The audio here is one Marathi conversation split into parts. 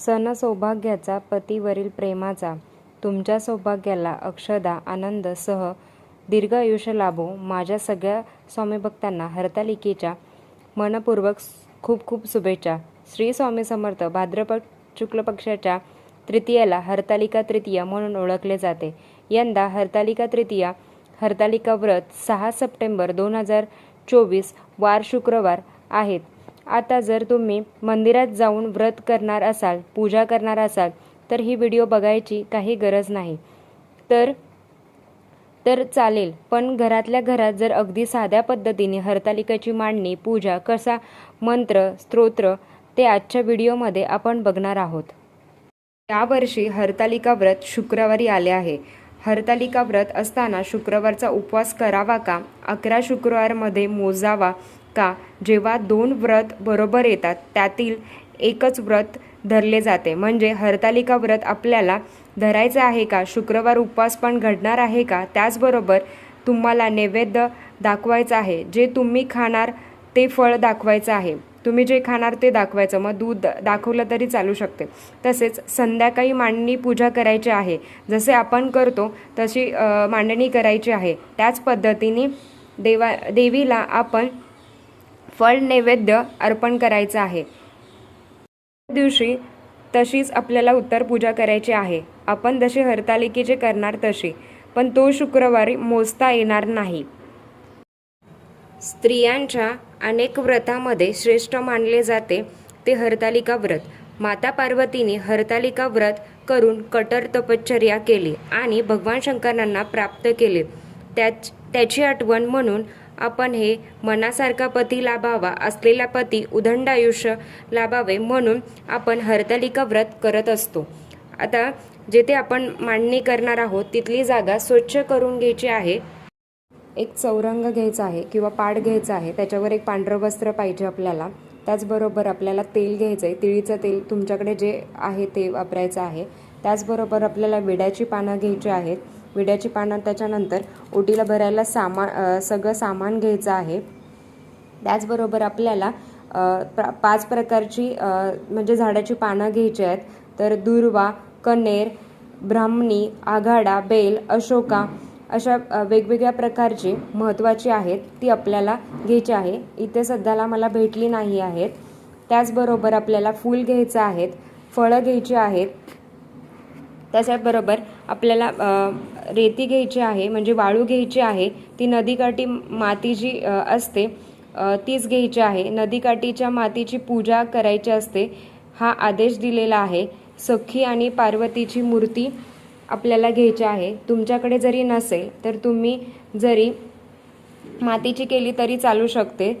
सण सौभाग्याचा पतीवरील प्रेमाचा तुमच्या सौभाग्याला अक्षदा आनंद सह दीर्घ आयुष्य लाभो. माझ्या सगळ्या स्वामीभक्तांना हरतालिकेच्या मनपूर्वक खूप खूप शुभेच्छा. श्री स्वामी समर्थ भाद्रपद शुक्ल पक्षाच्या तृतीयेला हरतालिका तृतीया म्हणून ओळखले जाते. यंदा हरतालिका तृतीया हरतालिका व्रत सहा सप्टेंबर दोन हजार चोवीस वार शुक्रवार आहेत. आता जर तुम्ही मंदिरात जाऊन व्रत करणार असाल पूजा करणार असाल तर ही व्हिडिओ बघायची काही गरज नाही. तर तर चालेल पण घरातल्या घरात जर अगदी साध्या पद्धतीने हरतालिकाची मांडणी पूजा कसा मंत्र स्तोत्र ते आजच्या व्हिडिओमध्ये आपण बघणार आहोत. यावर्षी हरतालिका व्रत शुक्रवारी आले आहे. हरतालिका व्रत असताना शुक्रवारचा उपवास करावा का? अकरा शुक्रवारमध्ये मोजावा का? जेव्हा दोन व्रत बरोबर येतात त्यातील एकच व्रत धरले जाते. म्हणजे हरतालिका व्रत आपल्याला धरायचं आहे का? शुक्रवार उपवास पण घडणार आहे का? त्याचबरोबर तुम्हाला नैवेद्य दाखवायचं आहे. जे तुम्ही खाणार ते फळ दाखवायचं आहे. तुम्ही जे खाणार ते दाखवायचं. मग दूध दाखवलं तरी चालू शकते. तसेच संध्याकाळी मांडणी पूजा करायची आहे. जसे आपण करतो तशी मांडणी करायची आहे. त्याच पद्धतीने देवा देवीला आपण फळ नैवेद्य अर्पण करायचं आहे. दिवशी तशीच आपल्याला उत्तर पूजा करायची आहे. आपण जशी हरतालिकेचे करणार तशी पण तो शुक्रवारी मोजता येणार नाही. स्त्रियांच्या अनेक व्रतामध्ये श्रेष्ठ मानले जाते ते हरतालिका व्रत. माता पार्वतीने हरतालिका व्रत करून कटर तपश्चर्या केली आणि भगवान शंकरांना प्राप्त केले. त्याच त्याची आठवण म्हणून आपण हे मनासारखा पती लाभावा असलेला पती उदंड आयुष्य लाभावे म्हणून आपण हरतालिका व्रत करत असतो. आता जेथे आपण मांडणी करणार आहोत तिथली जागा स्वच्छ करून घ्यायची आहे. एक चौरंग घ्यायचा आहे किंवा पाड घ्यायचा आहे त्याच्यावर एक पांढरं वस्त्र पाहिजे आपल्याला. त्याचबरोबर आपल्याला तेल घ्यायचं आहे तिळीचं तेल तुमच्याकडे जे आहे ते वापरायचं आहे. त्याचबरोबर आपल्याला विड्याची पानं घ्यायची आहेत. विड्याची पानं त्याच्यानंतर ओटीला भरायला सामान सगळं सामान घ्यायचं आहे. त्याचबरोबर आपल्याला प्र- पाच प्रकारची म्हणजे झाडाची पानं घ्यायची आहेत. तर दुर्वा कनेर ब्राह्मणी आघाडा बेल अशोका अशा वेगवेगळ्या प्रकारची महत्त्वाची आहेत ती आपल्याला घ्यायची आहे. इथे सध्याला मला भेटली नाही आहेत. त्याचबरोबर आपल्याला फूल घ्यायचं आहेत फळं घ्यायची आहेत. त्याच्याबरोबर आपल्याला रेती घ्यायची आहे म्हणजे वाळू घ्यायची आहे ती नदीकाठी माती जी असते तीच घ्यायची आहे. नदीकाठीच्या मातीची पूजा करायची असते हा आदेश दिलेला आहे. सखी आणि पार्वतीची मूर्ती आपल्याला घ्यायची आहे. तुमच्याकडे जरी नसेल तर तुम्ही जरी मातीची केली तरी चालू शकते.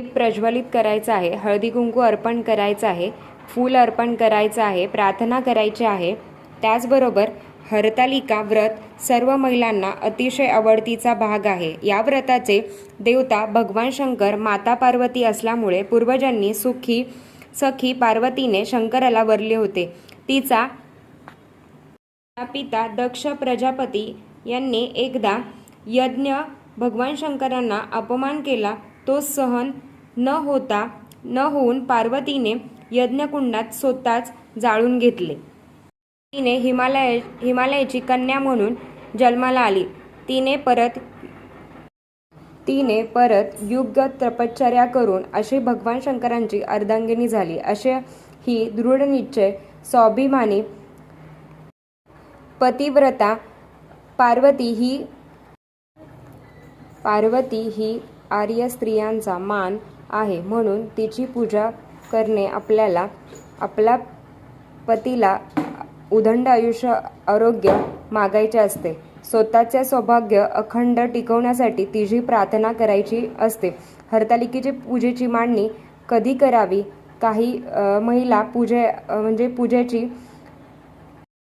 प्रज्वलित करायचं आहे. हळदी कुंकू अर्पण करायचं आहे. फूल अर्पण करायचं आहे प्रार्थना करायची आहे. त्याचबरोबर हरतालिका व्रत सर्व महिलांना अतिशय आवडतीचा भाग आहे. या व्रताचे देवता भगवान शंकर माता पार्वती असल्यामुळे पूर्वजांनी सुखी सखी पार्वतीने शंकराला वरले होते. तिचा पिता दक्ष प्रजापती यांनी एकदा यज्ञ भगवान शंकरांना अपमान केला. तो सहन न होता न होऊन पार्वतीने यज्ञकुंडात स्वतःच जाळून घेतले. तिने हिमालय हिमालयाची कन्या म्हणून जन्माला आली. तिने परत तिने परत युग तपश्चर्या करून अशी भगवान शंकरांची अर्धांगिनी झाली. असे ही दृढ निश्चय स्वाभिमानी पतिव्रता पार्वती ही पार्वती ही आर्य स्त्रियांचा मान आहे म्हणून तिची पूजा करणे आपल्याला आपल्या पतीला उदंड आयुष्य आरोग्य मागायचे असते. स्वतःचे सौभाग्य अखंड टिकवण्यासाठी तिची प्रार्थना करायची असते. हरतालिकेची पूजेची मांडणी कधी करावी? काही महिला पूजे म्हणजे पूजेची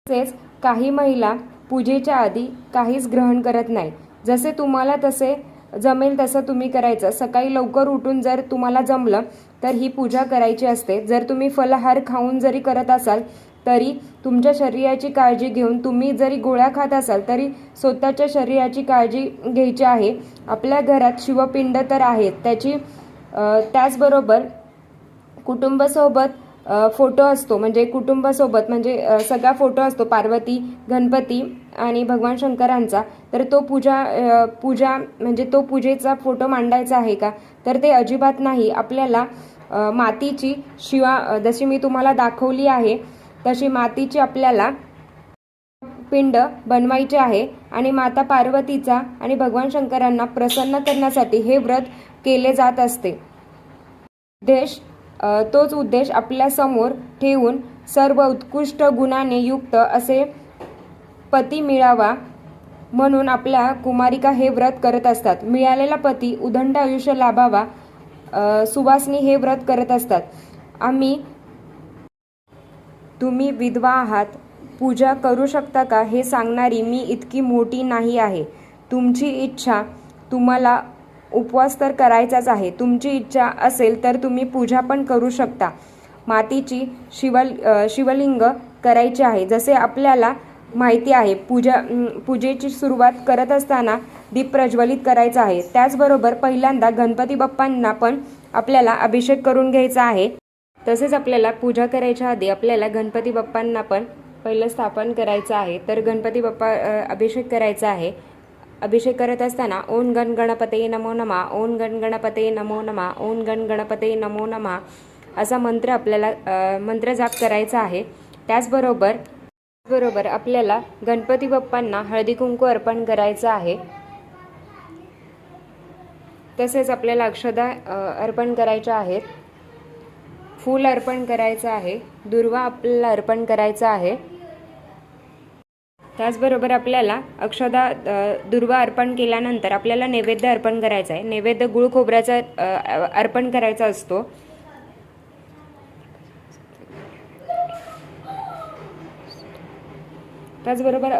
तसेच काही महिला पूजेच्या आधी काहीच ग्रहण करत नाही. जसे तुम्हाला तसे जमेल तसं तुम्ही करायचं. सकाळी लवकर उठून जर तुम्हाला जमलं तर ही पूजा करायची असते. जर तुम्ही फलहार खाऊन जरी करत असाल तरी तुमच्या शरीराची काळजी घेऊन तुम्ही जरी गोळ्या खात असाल तरी स्वतःच्या शरीराची काळजी घ्यायची आहे. आपल्या घरात शिवपिंड तर आहेत. त्याची त्याचबरोबर कुटुंबासोबत फोटो असतो. म्हणजे कुटुंबासोबत म्हणजे सगळा फोटो असतो. पार्वती गणपती आणि भगवान शंकरांचा. तर तो पूजा पूजा म्हणजे तो पूजेचा फोटो मांडायचा आहे का? तर ते अजिबात नाही. आपल्याला मातीची शिवा जशी मी तुम्हाला दाखवली आहे तशी मातीची आपल्याला पिंड बनवायचे आहे आणि माता पार्वतीचा आणि भगवान शंकरांना प्रसन्न करण्यासाठी हे व्रत केले जात असते. उद्देश तोच उद्देश आपल्यासमोर ठेवून सर्व उत्कृष्ट गुणाने युक्त असे पती मिळावा म्हणून आपल्या कुमारिका हे व्रत करत असतात. मिळालेला पती उदंड आयुष्य लाभावा सुवासनी हे व्रत करत असतात. आम्ही तुम्ही विधवा आहात पूजा करू शकता का हे सांगणारी मी इतकी मोठी नाही आहे. तुमची इच्छा तुम्हाला उपवास तर करायचाच आहे. तुमची इच्छा असेल तर तुम्ही पूजा पण करू शकता. मातीची शिवल शिवलिंग करायचे आहे. जसे आपल्याला माहिती आहे. पूजा पूजेची सुरुवात करत असताना दीप प्रज्वलित करायचा आहे. त्याचबरोबर पहिल्यांदा गणपती बाप्पांना पण आपल्याला अभिषेक करून घ्यायचा आहे. तसेच आपल्याला पूजा करायच्या आधी आपल्याला गणपती बाप्पांना पण पहिलं स्थापन करायचं आहे. तर गणपती बाप्पा अभिषेक करायचा आहे. अभिषेक करत असताना ओम गण गणपते नमो नमा ओम गण गणपते नमो नमा ओम गण गणपते नमो नमा असा मंत्र आपल्याला मंत्र जाप करायचा आहे. त्याचबरोबर बरोबर. आपल्याला गणपती बाप्पांना हळदी कुंकू अर्पण करायचं आहे. तसेच आपल्याला अक्षदा अर्पण करायच्या आहेत. फूल अर्पण करायचं आहे. दुर्वा आपल्याला अर्पण करायचं आहे. त्याचबरोबर आपल्याला अक्षदा दुर्वा अर्पण केल्यानंतर आपल्याला नैवेद्य अर्पण करायचा आहे. नैवेद्य गुळ खोबऱ्याचा अर्पण करायचा असतो. त्याचबरोबर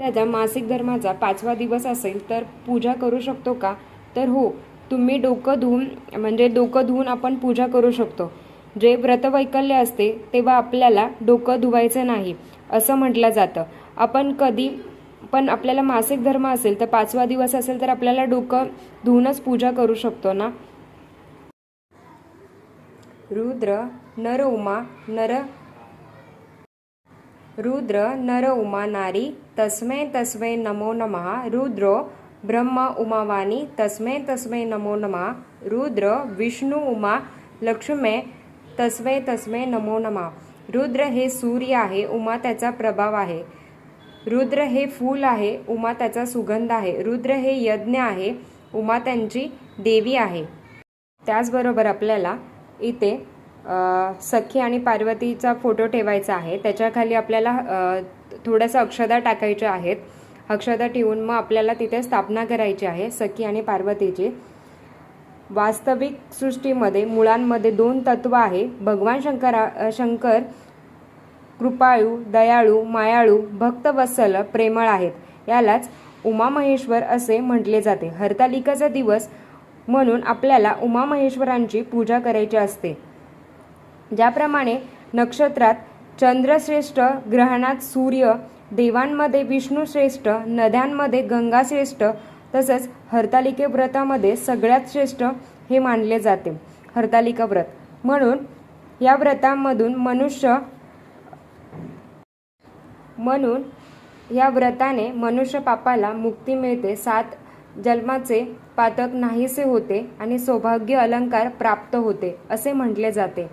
त्याचा मासिक धर्माचा पाचवा दिवस असेल तर पूजा करू शकतो का? तर हो तुम्ही डोकं धुवून म्हणजे डोकं धुवून आपण पूजा करू शकतो. जे व्रतवैकल्य असते तेव्हा आपल्याला डोकं धुवायचं नाही असं म्हटलं जातं. आपण कधी पण आपल्याला मासिक धर्म असेल तर पाचवा दिवस असेल तर आपल्याला डोकं धुवूनच पूजा करू शकतो ना? रुद्र नर उमा नर रुद्र नर उमा नारी तस्मै तस्मै नमो नमः रुद्रो ब्रह्म उमावाणी तस्मै तस्मै नमो नमः रुद्र विष्णू उमा लक्ष्मे तस्मै तस्मै नमो नमः. रुद्र हे सूर्य आहे उमा त्याचा प्रभाव आहे. रुद्र हे फूल आहे उमा त्याचा सुगंध आहे. रुद्र हे यज्ञ आहे उमा त्यांची देवी आहे. त्याचबरोबर आपल्याला इथे सखी आणि पार्वतीचा फोटो ठेवायचा आहे. त्याच्याखाली आपल्याला अ, थोडंसं अक्षदा टाकायच्या आहेत. अक्षदा ठेवून मग आपल्याला तिथे स्थापना करायची आहे सखी आणि पार्वतीची. वास्तविक सृष्टीमध्ये मुळांमध्ये दोन तत्व आहे. भगवान शंकरा शंकर कृपाळू दयाळू मायाळू भक्तवत्सल प्रेमळ आहेत. यालाच उमामहेश्वर असे म्हटले जाते. हरतालिकाचा दिवस म्हणून आपल्याला उमामहेश्वरांची पूजा करायची असते. ज्याप्रमाणे नक्षत्रात चंद्रश्रेष्ठ ग्रहणात सूर्य देवांमध्ये विष्णूश्रेष्ठ नद्यांमध्ये गंगाश्रेष्ठ तसंच हरतालिके व्रतामध्ये सगळ्यात श्रेष्ठ हे मानले जाते. हरतालिका व्रत. म्हणून या व्रतामधून मनुष्य म्हणून या व्रताने मनुष्य पापाला मुक्ती मिळते. सात जन्माचे पातक नाहीसे होते आणि सौभाग्य अलंकार प्राप्त होते असे म्हटले जाते.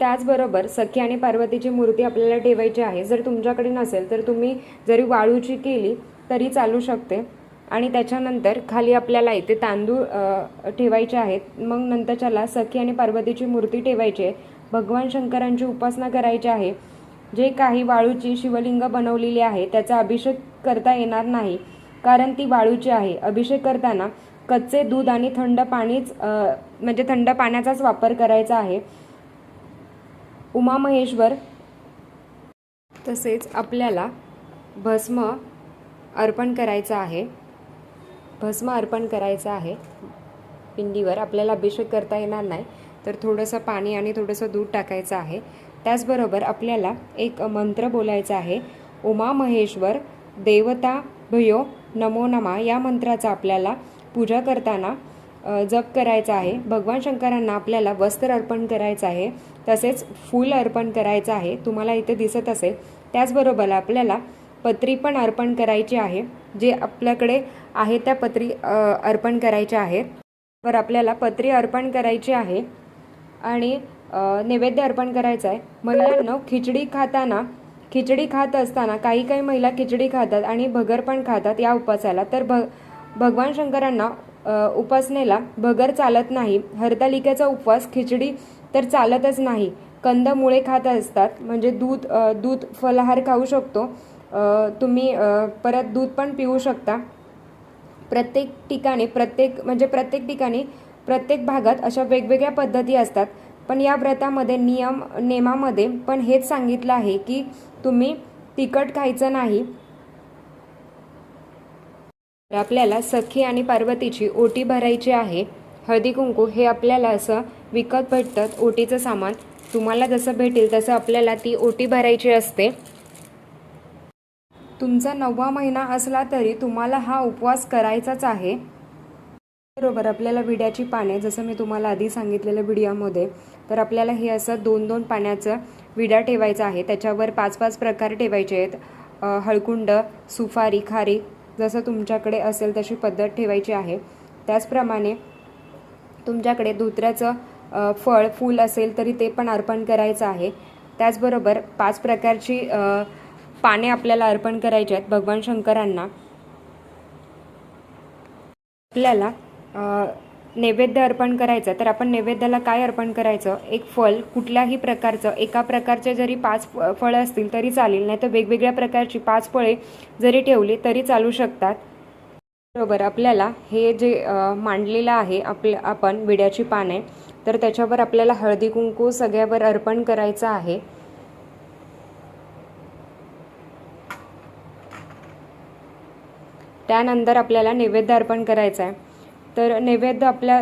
त्याचबरोबर सखी आणि पार्वतीची मूर्ती आपल्याला ठेवायची आहे. जर तुमच्याकडे नसेल तर तुम्ही जरी वाळूची केली तरी चालू शकते. आणि त्याच्यानंतर खाली आपल्याला इथे तांदूळ ठेवायचे आहेत. मग नंतरच्याला सखी आणि पार्वतीची मूर्ती ठेवायची आहे. भगवान शंकरांची उपासना करायची आहे. जे काही वाळूची शिवलिंग बनवलेली आहे त्याचा अभिषेक करता येणार नाही. कारण ती वाळूची आहे. अभिषेक करताना कच्चे दूध आणि थंड पाणीच म्हणजे थंड पाण्याचाच वापर करायचा आहे. उमामहेश्वर तसेच आपल्याला भस्म अर्पण करायचं आहे. भस्म अर्पण करायचं आहे. पिंडीवर आपल्याला अभिषेक करता येणार नाही तर थोडंसं पाणी आणि थोडंसं दूध टाकायचं आहे. त्याचबरोबर आपल्याला एक मंत्र बोलायचा आहे. उमा महेश्वर देवता भयो नमो नमा या मंत्राचा आपल्याला पूजा करताना जप करायचा आहे. भगवान शंकरांना आपल्याला वस्त्र अर्पण करायचं आहे. तसेच फूल अर्पण करायचं आहे तुम्हाला इथे दिसत असेल. त्याचबरोबर आपल्याला पत्री पण अर्पण करायची आहे जे आपल्याकडे आहे त्या पत्री अर्पण करायच्या आहेत. वर आपल्याला पत्री अर्पण करायची आहे आणि नैवेद्य अर्पण करायचं आहे. महिलांना खिचडी खाताना खिचडी खात असताना काही काही महिला खिचडी खातात आणि भगर पण खातात या उपासाला. तर भ भगवान शंकरांना उपासनेला भगर चालत नाही. हरतालिकेचा उपवास खिचडी तर चालतच नाही. कंदमुळे खात असतात. म्हणजे दूध दूध फलाहार खाऊ शकतो. तुम्ही परत दूध पण पिऊ शकता. प्रत्येक ठिकाणी प्रत्येक म्हणजे प्रत्येक ठिकाणी प्रत्येक भागात अशा वेगवेगळ्या पद्धती असतात. पण या व्रतामध्ये नियम नेमामध्ये पण हेच सांगितलं आहे की तुम्ही तिखट खायचं नाही. तर आपल्याला सखी आणि पार्वतीची ओटी भरायची आहे. हळदी कुंकू हे आपल्याला असं विकत भेटतात ओटीचं सामान. तुम्हाला जसं भेटेल तसं आपल्याला ती ओटी भरायची असते. तुमचा नववा महिना असला तरी तुम्हाला हा उपवास करायचाच आहे. बरोबर आपल्याला विड्याची पाने जसं मी तुम्हाला आधी सांगितलेलं विडियामध्ये तर आपल्याला हे असं दोन दोन पाण्याचं विडा ठेवायचा आहे. त्याच्यावर पाच पाच प्रकार ठेवायचे आहेत. हळकुंड सुफारी खारी जसं तुमच्याकडे असेल तशी पद्धत ठेवायची आहे. त्याचप्रमाणे तुमच्याकडे धोत्र्याचं फळ फूल असेल तरी ते पण अर्पण करायचं आहे. त्याचबरोबर पाच प्रकारची पाने आपल्याला अर्पण करायची आहेत भगवान शंकरांना. आपल्याला नैवेद्य अर्पण करायचं तर आपण नैवेद्याला काय अर्पण करायचं? एक फल कुठल्याही प्रकारचं एका प्रकारचे जरी पाच फ- फळं असतील तरी चालेल नाही तर वेगवेगळ्या प्रकारची पाच फळे जरी ठेवली तरी चालू शकतात. बरोबर आपल्याला हे जे मांडलेलं आहे आपलं आपण विड्याची पाने तर त्याच्यावर आपल्याला हळदी कुंकू सगळ्यावर अर्पण करायचं आहे. त्यानंतर आपल्याला नैवेद्य अर्पण करायचं आहे. तर नैवेद्य आपल्या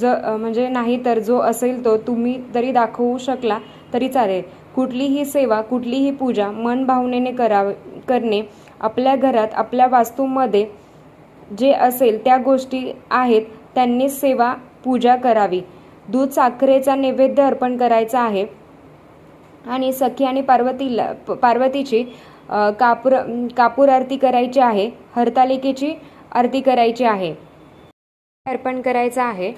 ज म्हणजे नाही तर जो असेल तो तुम्ही तरी दाखवू शकला तरी चालेल. कुठलीही सेवा कुठलीही पूजा मन भावनेने करावे करणे आपल्या घरात आपल्या वास्तूमध्ये जे असेल त्या गोष्टी आहेत त्यांनीच सेवा पूजा करावी. दूध साखरेचा नैवेद्य अर्पण करायचा आहे. आणि सखी आणि पार्वतीला पार्वतीची कापूर कापूर आरती करायची आहे. हरतालिकेची आरती करायची आहे. अर्पण करायचं आहे.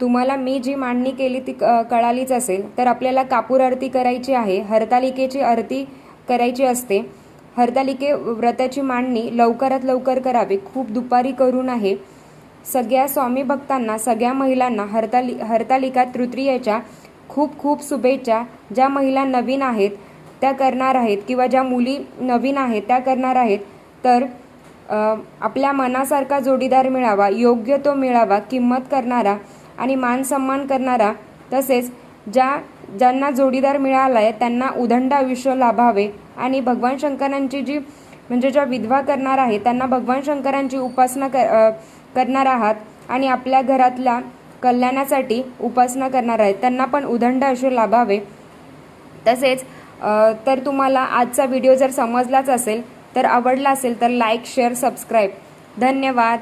तुम्हाला मी जी मांडणी केली ती क- कळालीच असेल तर आपल्याला कापूर आरती करायची आहे हरतालिकेची आरती करायची असते. हरतालिके व्रताची मांडणी लवकरात लवकर करावी खूप दुपारी करून आहे. सगळ्या स्वामी भक्तांना सगळ्या महिलांना हरताली हरतालिका तृतीयेच्या खूप खूप शुभेच्छा. ज्या महिला नवीन आहेत त्या करणार आहेत किंवा ज्या मुली नवीन आहेत त्या करणार आहेत. तर आपल्या मनासारखा जोडीदार मिळावा योग्य तो मिळावा किंमत करणारा आणि मान सन्मान करणारा तसेच ज्या ज्यांना जोडीदार मिळाला आहे त्यांना उदंड आयुष्य लाभावे आणि भगवान शंकरांची जी म्हणजे ज्या विधवा करणार आहे त्यांना भगवान शंकरांची उपासना कर करणार आहात आणि आपल्या घरातल्या कल्याणासाठी उपासना करणार आहेत त्यांना पण उदंड आयुष्य लाभावे. तसेच तर तुम्हाला आजचा व्हिडिओ जर समजलाच असेल तर आवडला असेल तर लाईक शेअर सबस्क्राईब. धन्यवाद.